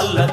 எல்லாம்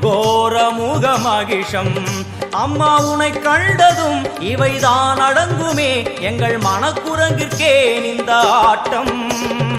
கோரமுக மகிஷம் அம்மா உனை கண்டதும் இவைதான் அடங்குமே. எங்கள் மனக்குரங்கிற்கே இந்த ஆட்டம்.